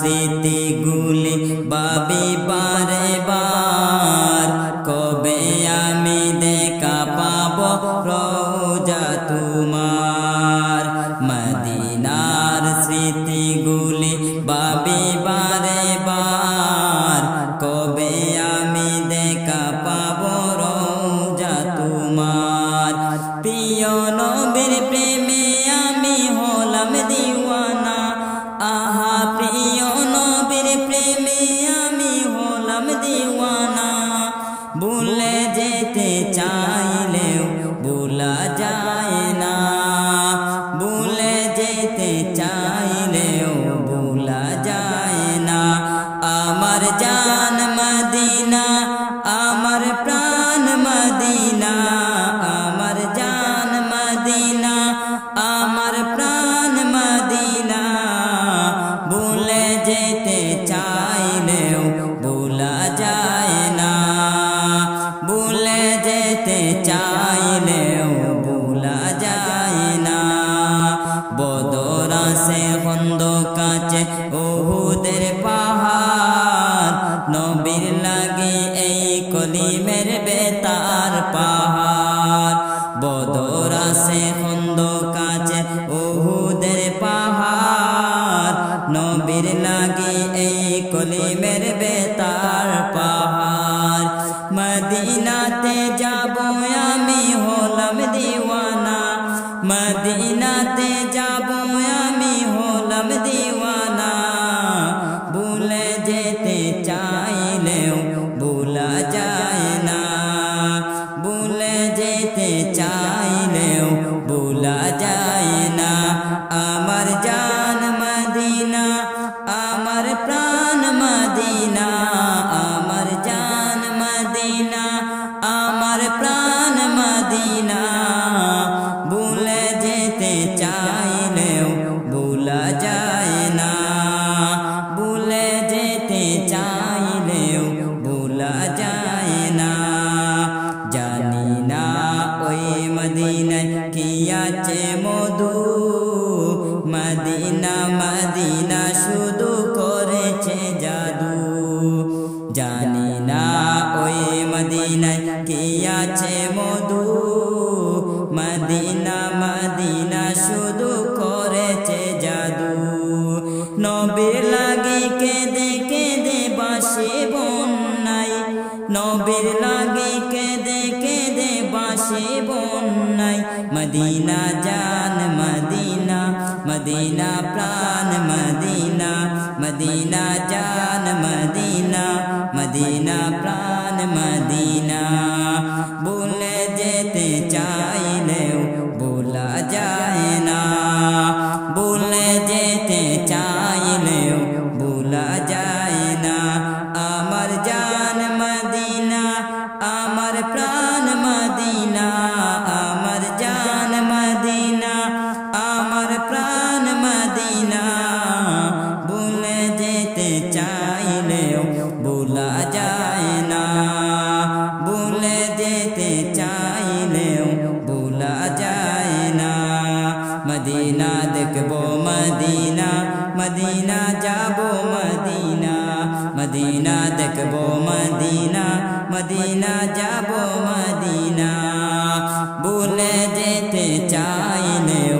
মদিনার স্মৃতিগুলি বাবি পারে বার। কবে আমি দেখা পাব রোজা তোমার আমার প্রাণ মদিনা। ভুলে যেতে চাইলেও ভুলা যায় না। ভুলে যেতে চাইলেও ভুলা যায় না। বদরা সে বন্ধ কাছে ওহুদের পাহাড়। বদরা খন্দ কাছে ওহুদের পাহাড়। নবীর লাগে এই কলিমের বেতার পাহাড়। মদিনাতে যাব আমি হলাম দিওয়ানা। মদিনাতে যাব আমার প্রাণ মদিনা, আমার জান মদিনা, আমার প্রাণ মদিনা। ভুলে যেতে চাইলেও ভুলা যায় না। ভুলে যেতে চাইলেও ভুলা যায় না। জানি না ওই মদিনায় কি আছে মধু। মদিনা মদিনা আছে মধু। মদিনা মদিনা শুধু করেছে জাদু। নবীর লাগি কেঁদে কেঁদে বাসে বন্যাই নবীর লাগি কেঁদে কেঁদে বাসে বন্যাই মদিনা জান, মদিনা মদিনা প্রাণ, মদিনা মদিনা জান, মদিনা মদিনা প্রাণ, মদিনা। মদিনা দেখব মদিনা মদিনা যাব মদিনা মদিনা দেখব মদিনা মদিনা যাব মদিনা ভুলে যেতে চাইলেও